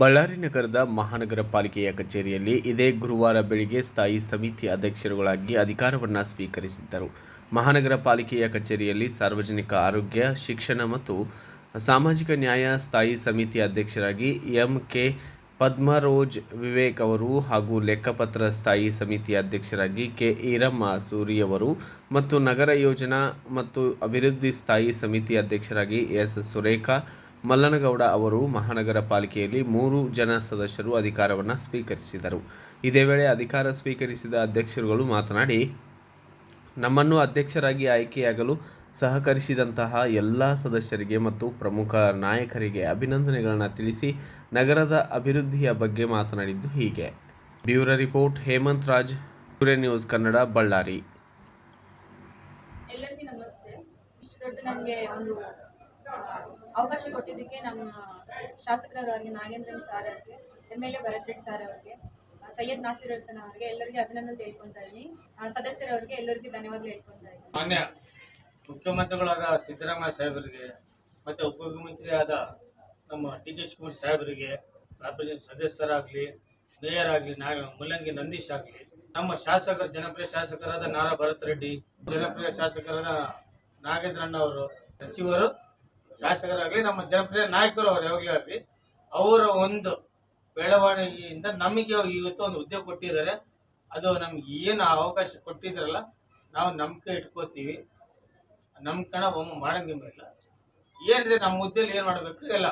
ಬಳ್ಳಾರಿ ನಗರದ ಮಹಾನಗರ ಪಾಲಿಕೆಯ ಕಚೇರಿಯಲ್ಲಿ ಇದೇ ಗುರುವಾರ ಬೆಳಿಗ್ಗೆ ಸ್ಥಾಯಿ ಸಮಿತಿ ಅಧ್ಯಕ್ಷರುಗಳಾಗಿ ಅಧಿಕಾರವನ್ನು ಸ್ವೀಕರಿಸಿದ್ದರು. ಮಹಾನಗರ ಪಾಲಿಕೆಯ ಕಚೇರಿಯಲ್ಲಿ ಸಾರ್ವಜನಿಕ ಆರೋಗ್ಯ, ಶಿಕ್ಷಣ ಮತ್ತು ಸಾಮಾಜಿಕ ನ್ಯಾಯ ಸ್ಥಾಯಿ ಸಮಿತಿ ಅಧ್ಯಕ್ಷರಾಗಿ ಎಂ ಕೆ ಪದ್ಮರೋಜ್ ವಿವೇಕ್ ಅವರು ಹಾಗೂ ಲೆಕ್ಕಪತ್ರ ಸ್ಥಾಯಿ ಸಮಿತಿ ಅಧ್ಯಕ್ಷರಾಗಿ ಕೆ ಈರಮ್ಮ ಸೂರಿಯವರು ಮತ್ತು ನಗರ ಯೋಜನಾ ಮತ್ತು ಅಭಿವೃದ್ಧಿ ಸ್ಥಾಯಿ ಸಮಿತಿ ಅಧ್ಯಕ್ಷರಾಗಿ ಎಸ್ ಸುರೇಖಾ ಮಲ್ಲನಗೌಡ ಅವರು ಮಹಾನಗರ ಪಾಲಿಕೆಯಲ್ಲಿ ಮೂರು ಜನ ಸದಸ್ಯರು ಅಧಿಕಾರವನ್ನು ಸ್ವೀಕರಿಸಿದರು. ಇದೇ ವೇಳೆ ಅಧಿಕಾರ ಸ್ವೀಕರಿಸಿದ ಅಧ್ಯಕ್ಷರುಗಳು ಮಾತನಾಡಿ, ನಮ್ಮನ್ನು ಅಧ್ಯಕ್ಷರಾಗಿ ಆಯ್ಕೆಯಾಗಲು ಸಹಕರಿಸಿದಂತಹ ಎಲ್ಲ ಸದಸ್ಯರಿಗೆ ಮತ್ತು ಪ್ರಮುಖ ನಾಯಕರಿಗೆ ಅಭಿನಂದನೆಗಳನ್ನು ತಿಳಿಸಿ ನಗರದ ಅಭಿವೃದ್ಧಿಯ ಬಗ್ಗೆ ಮಾತನಾಡಿದ್ದು ಹೀಗೆ. Bureau report, Hemanth Raj, bureau news Kannada, Ballari. ಎಲ್ಲರಿಗೂ ನಮಸ್ತೆ. ಇಷ್ಟು ನನಗೆ ಒಂದು ಅವಕಾಶ ಕೊಟ್ಟಿದ್ದಕ್ಕೆ ನಮ್ಮ ಶಾಸಕರವರಿಗೆ ನಾಗೇಂದ್ರನ್ ಸಾರ್ ಅವರಿಗೆ M L A Bharat Reddy sir ಅವರಿಗೆ ಸೈಯದ್ ನಾಸೀರ್ ಹಸನ್ ಅವರಿಗೆ ಎಲ್ಲರಿಗೂ ಅಭಿನಂದನೆ ಹೇಳ್ಕೊತಾ ಇದ್ದೀನಿ. ಸದಸ್ಯರವರಿಗೆ ಎಲ್ಲರಿಗೂ ಧನ್ಯವಾದ ಹೇಳ್ಕೊತಾ ಇದ್ದೀನಿ. ಮುಖ್ಯಮಂತ್ರಿಗಳಾದ ಸಿದ್ದರಾಮಯ್ಯ ಸಾಹೇಬರಿಗೆ ಮತ್ತು ಉಪಮುಖ್ಯಮಂತ್ರಿ ಆದ ನಮ್ಮ ಡಿ ಕೆ ಶಿವಕುಮಾರ್ ಸಾಹೇಬರಿಗೆ, ಕಾರ್ಪೊರೇಷನ್ ಸದಸ್ಯರಾಗಲಿ, ಮೇಯರ್ ಆಗಲಿ ನಾ ಮುಲ್ಲಂಗಿ ನಂದೀಶ್ ಆಗಲಿ, ನಮ್ಮ ಶಾಸಕರು, ಜನಪ್ರಿಯ ಶಾಸಕರಾದ ನಾರಾ ಭರತ್ ರೆಡ್ಡಿ ಜನಪ್ರಿಯ ಶಾಸಕರಾದ ನಾಗೇಂದ್ರಣ್ಣ ಅವರು, ಸಚಿವರು ಶಾಸಕರಾಗಲಿ ನಮ್ಮ ಜನಪ್ರಿಯ ನಾಯಕರು ಅವರು ಯಾವಾಗಲೇ ಆಗಲಿ ಅವರ ಒಂದು ಬೆಳವಣಿಗೆಯಿಂದ ನಮಗೆ ಇವತ್ತು ಒಂದು ಉದ್ಯೋಗ ಕೊಟ್ಟಿದ್ದಾರೆ. ಅದು ನಮ್ಗೆ ಏನು ಅವಕಾಶ ಕೊಟ್ಟಿದ್ರಲ್ಲ, ನಾವು ನಂಬಿಕೆ ಇಟ್ಕೋತೀವಿ. ನಮ್ಮ ಕಣ ಒಮ್ಮೆ ಮಾಡಂಗಿಲ್ಲ ಏನಿದೆ ನಮ್ಮ ಹುದ್ದೆಯಲ್ಲಿ ಏನು ಮಾಡಬೇಕು? ಎಲ್ಲ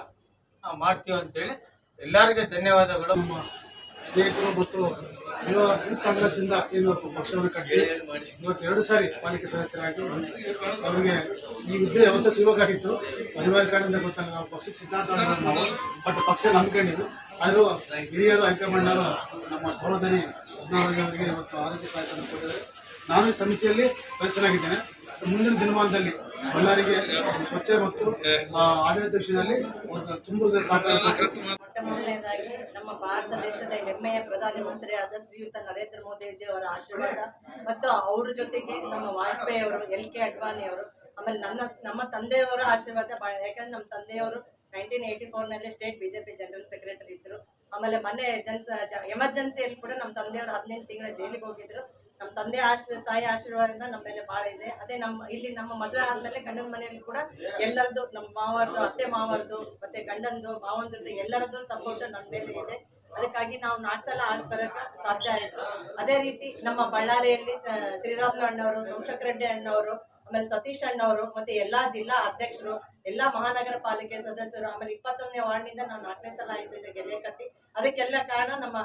ನಾವು ಮಾಡ್ತೀವಿ ಅಂತೇಳಿ ಎಲ್ಲರಿಗೆ ಧನ್ಯವಾದಗಳು. ಸ್ನೇಹಿತರು ಮತ್ತು ಯುವ ಯೂತ್ ಕಾಂಗ್ರೆಸ್ ಇಂದ ಏನು ಪಕ್ಷವನ್ನು ಕಟ್ಟಿ ಇವತ್ತು ಸಾರಿ ಪಾಲಿಕೆ ಸದಸ್ಯರಾಗಿ ಅವರಿಗೆ ಈ ಹುದ್ದೆ ಯಾವತ್ತೂ ಸಿಗಬೇಕಾಗಿತ್ತು. ಅನಿವಾರ್ಯ ಕಾರಣದಿಂದ ಗೊತ್ತಲ್ಲ ನಾವು ಪಕ್ಷಕ್ಕೆ ಸಿದ್ಧಾಂತ ನಾವು ಬಟ್ ಪಕ್ಷ ನಂಬ್ಕೊಂಡಿದ್ದು. ಆದರೂ ಹಿರಿಯರು ಹೈಕಮಾಂಡರು ನಮ್ಮ ಸಹೋದರಿ ಕೃಷ್ಣಾವರಿಗೆ ಅವರಿಗೆ ಇವತ್ತು ಆರೋಗ್ಯ ಸಹಾಯವನ್ನು ಕೊಟ್ಟಿದ್ದಾರೆ. ನಾನು ಈ ಸಮಿತಿಯಲ್ಲಿ ಸದಸ್ಯನಾಗಿದ್ದೇನೆ ಮುಂದಿನ ದಿನಮಾನದಲ್ಲಿ ಬಳ್ಳಾರಿಗೆ ಸ್ವಚ್ಛ ಮತ್ತು ಆ, ಆಡಳಿತ ವಿಷಯದಲ್ಲಿ ಒಂದು ತುಂಬ ಸಹಕಾರ ಮೊಟ್ಟ ಮೊದಲನೇದಾಗಿ ನಮ್ಮ ಭಾರತ ದೇಶದ ಹೆಮ್ಮೆಯ ಪ್ರಧಾನಮಂತ್ರಿಯಾದ ಶ್ರೀಯುತ ನರೇಂದ್ರ ಮೋದಿಜಿ ಅವರ ಆಶೀರ್ವಾದ ಮತ್ತು ಅವರ ಜೊತೆಗೆ ನಮ್ಮ ವಾಜಪೇಯಿ ಅವರು ಎಲ್ ಕೆ ಅಡ್ವಾಣಿ ಅವರು ಆಮೇಲೆ ನನ್ನ ನಮ್ಮ ತಂದೆಯವರ ಆಶೀರ್ವಾದ ಭಾಳ ಯಾಕಂದ್ರೆ ನಮ್ಮ ತಂದೆಯವರು ನೈನ್ಟೀನ್ ಏಯ್ಟಿ ಫೋರ್ನಲ್ಲಿ ಸ್ಟೇಟ್ ಬಿಜೆಪಿ ಜನರಲ್ ಸೆಕ್ರೆಟರಿ ಇದ್ದರು ಆಮೇಲೆ ಮೊನ್ನೆ ಜನ ಎಮರ್ಜೆನ್ಸಿಯಲ್ಲಿ ಕೂಡ ನಮ್ಮ ತಂದೆಯವರು ಹದಿನೆಂಟು ತಿಂಗಳ ಜೈಲಿಗೆ ಹೋಗಿದ್ರು. ನಮ್ಮ ತಂದೆ ಆಶೀರ್ ತಾಯಿ ಆಶೀರ್ವಾದದಿಂದ ನಮ್ಮ ಮೇಲೆ ಭಾಳ ಇದೆ. ಅದೇ ನಮ್ಮ, ಇಲ್ಲಿ ನಮ್ಮ ಮದುವೆ ಆದಮೇಲೆ ಗಂಡನ ಮನೆಯಲ್ಲಿ ಕೂಡ ಎಲ್ಲರದ್ದು, ನಮ್ಮ ಮಾವರದು ಅತ್ತೆ ಮಾವರದು ಮತ್ತೆ ಗಂಡಂದು, ಮಾವಂದ್ರದ್ದು ಎಲ್ಲರದ್ದು ಸಪೋರ್ಟ್ ನಮ್ಮ ಮೇಲೆ ಇದೆ. ಅದಕ್ಕಾಗಿ ನಾವು ನಾಲ್ಕು ಸಲ ಬರೋಕೆ ಸಾಧ್ಯ ಆಯಿತು. ಅದೇ ರೀತಿ ನಮ್ಮ ಬಳ್ಳಾರಿಯಲ್ಲಿ ಶ್ರೀರಾಮುಲು ಅಣ್ಣವರು, ಸೋಮಶೇಖರ ರೆಡ್ಡಿ ಅಣ್ಣವರು ಆಮೇಲೆ ಸತೀಶ್ ಅಣ್ಣವರು ಮತ್ತೆ ಎಲ್ಲಾ ಜಿಲ್ಲಾ ಅಧ್ಯಕ್ಷರು, ಎಲ್ಲಾ ಮಹಾನಗರ ಪಾಲಿಕೆ ಸದಸ್ಯರು, ಆಮೇಲೆ ಇಪ್ಪತ್ತೊಂದನೇ ವಾರ್ಡಿನಿಂದ ನಾವು ನಾಲ್ಕನೇ ಸಲ ಆಯ್ತು ಇದು ಗೆಳೆಯಕತ್ತಿ ಅದಕ್ಕೆಲ್ಲ ಕಾರಣ ನಮ್ಮ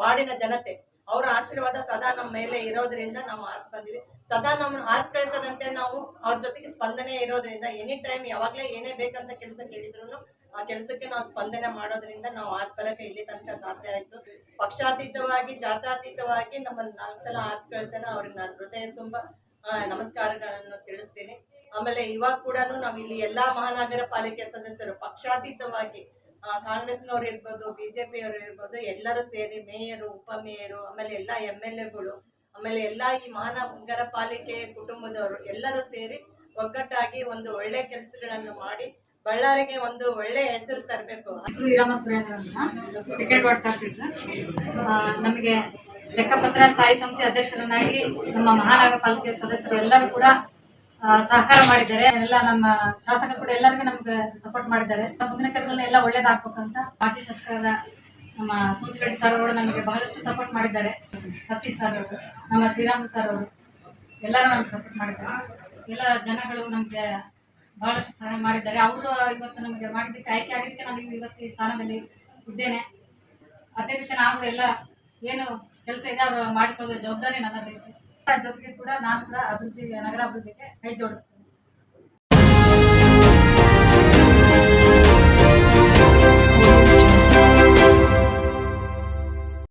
ವಾರ್ಡಿನ ಜನತೆ. ಅವರ ಆಶೀರ್ವಾದ ಸದಾ ನಮ್ಮ ಮೇಲೆ ಇರೋದ್ರಿಂದ ನಾವು ಬಂದಿವಿ ಸದಾ ನಮ್ಮನ್ನು ಆರ್ಸ್ ಕಳಿಸದಂತೆ ನಾವು ಅವ್ರ ಜೊತೆಗೆ ಸ್ಪಂದನೆ ಇರೋದ್ರಿಂದ ಎನಿ ಟೈಮ್ ಯಾವಾಗಲೇ ಏನೇ ಬೇಕಂತ ಕೆಲಸ ಕೇಳಿದ್ರು ಆ ಕೆಲಸಕ್ಕೆ ನಾವು ಸ್ಪಂದನೆ ಮಾಡೋದ್ರಿಂದ ನಾವು ಆರ್ಸ್ ಇಲ್ಲಿ ತನಕ ಸಾಧ್ಯ ಆಯ್ತು. ಪಕ್ಷಾತೀತವಾಗಿ, ಜಾತ್ಯಾತೀತವಾಗಿ ನಮ್ಮನ್ನು ನಾಲ್ಕು ಸಲ ಆರ್ಸ್ ಕಳಿಸೋಣ ಅವ್ರಿಗೆ ನಾನು ಹೃದಯ ತುಂಬ ನಮಸ್ಕಾರಗಳನ್ನು ತಿಳಿಸ್ತೇನೆ. ಆಮೇಲೆ ಇವಾಗ ಕೂಡ ನಾವು ಇಲ್ಲಿ ಎಲ್ಲಾ ಮಹಾನಗರ ಪಾಲಿಕೆ ಸದಸ್ಯರು ಪಕ್ಷಾತೀತವಾಗಿ ಕಾಂಗ್ರೆಸ್ನವ್ರು ಇರ್ಬೋದು, ಬಿಜೆಪಿಯವರು ಇರ್ಬೋದು, ಎಲ್ಲರೂ ಸೇರಿ ಮೇಯರು, ಉಪಮೇಯರು, ಆಮೇಲೆ ಎಲ್ಲ ಎಂ ಎಲ್ ಎಗಳು, ಆಮೇಲೆ ಎಲ್ಲ ಈ ಮಹಾನಗರ ಪಾಲಿಕೆ ಕುಟುಂಬದವರು ಎಲ್ಲರೂ ಸೇರಿ ಒಗ್ಗಟ್ಟಾಗಿ ಒಂದು ಒಳ್ಳೆ ಕೆಲಸಗಳನ್ನು ಮಾಡಿ ಬಳ್ಳಾರಿಗೆ ಒಂದು ಒಳ್ಳೆ ಹೆಸರು ತರಬೇಕು. ಸೆಕೆಂಡ್ ನಮಗೆ ಲೆಕ್ಕಪತ್ರ ಸ್ಥಾಯಿ ಸಮಿತಿ ಅಧ್ಯಕ್ಷರನ್ನಾಗಿ ನಮ್ಮ ಮಹಾನಗರ ಪಾಲಿಕೆ ಸದಸ್ಯರು ಎಲ್ಲರೂ ಕೂಡ ಸಹಕಾರ ಮಾಡಿದ್ದಾರೆ. ಎಲ್ಲ ನಮ್ಮ ಶಾಸಕರು ಕೂಡ ಎಲ್ಲರಿಗೂ ನಮ್ಗೆ ಸಪೋರ್ಟ್ ಮಾಡಿದ್ದಾರೆ. ಮುಂದಿನ ಕೆಲಸಗಳನ್ನ ಎಲ್ಲ ಒಳ್ಳೇದಾಗ್ಬೇಕಂತ ಮಾಜಿ ಶಾಸಕರಾದ ನಮ್ಮ ಸೂಚಿಗಡ್ಡಿ ಸರ್ ಅವರು ನಮಗೆ ಬಹಳಷ್ಟು ಸಪೋರ್ಟ್ ಮಾಡಿದ್ದಾರೆ. ಸತೀಶ್ ಸರ್ ಅವರು, ನಮ್ಮ ಶ್ರೀರಾಮ್ ಸರ್ ಅವರು, ಎಲ್ಲರೂ ನಮ್ಗೆ ಸಪೋರ್ಟ್ ಮಾಡಿದ್ದಾರೆ. ಎಲ್ಲ ಜನಗಳು ನಮಗೆ ಬಹಳಷ್ಟು ಸಹಾಯ ಮಾಡಿದ್ದಾರೆ. ಅವರು ಇವತ್ತು ನಮಗೆ ಮಾಡಿದ್ದಕ್ಕೆ ಆಯ್ಕೆ ಆಗಿದ್ದಕ್ಕೆ ನಾನು ಇವತ್ತು ಈ ಸ್ಥಾನದಲ್ಲಿ ಇದ್ದೇನೆ. ಅದೇ ರೀತಿ ನಾವು ಎಲ್ಲ ಏನು ಕೆಲಸ ಇದೆ ಅವರು ಜವಾಬ್ದಾರಿ ನನ್ನದೈತೆ ಜೊತೆಗೆ ಕೂಡ ನಾನು ಕೂಡ ಅಭಿವೃದ್ಧಿ ನಗರ ಅಭಿವೃದ್ಧಿಗೆ ಕೈ ಜೋಡಿಸ್ತೀನಿ.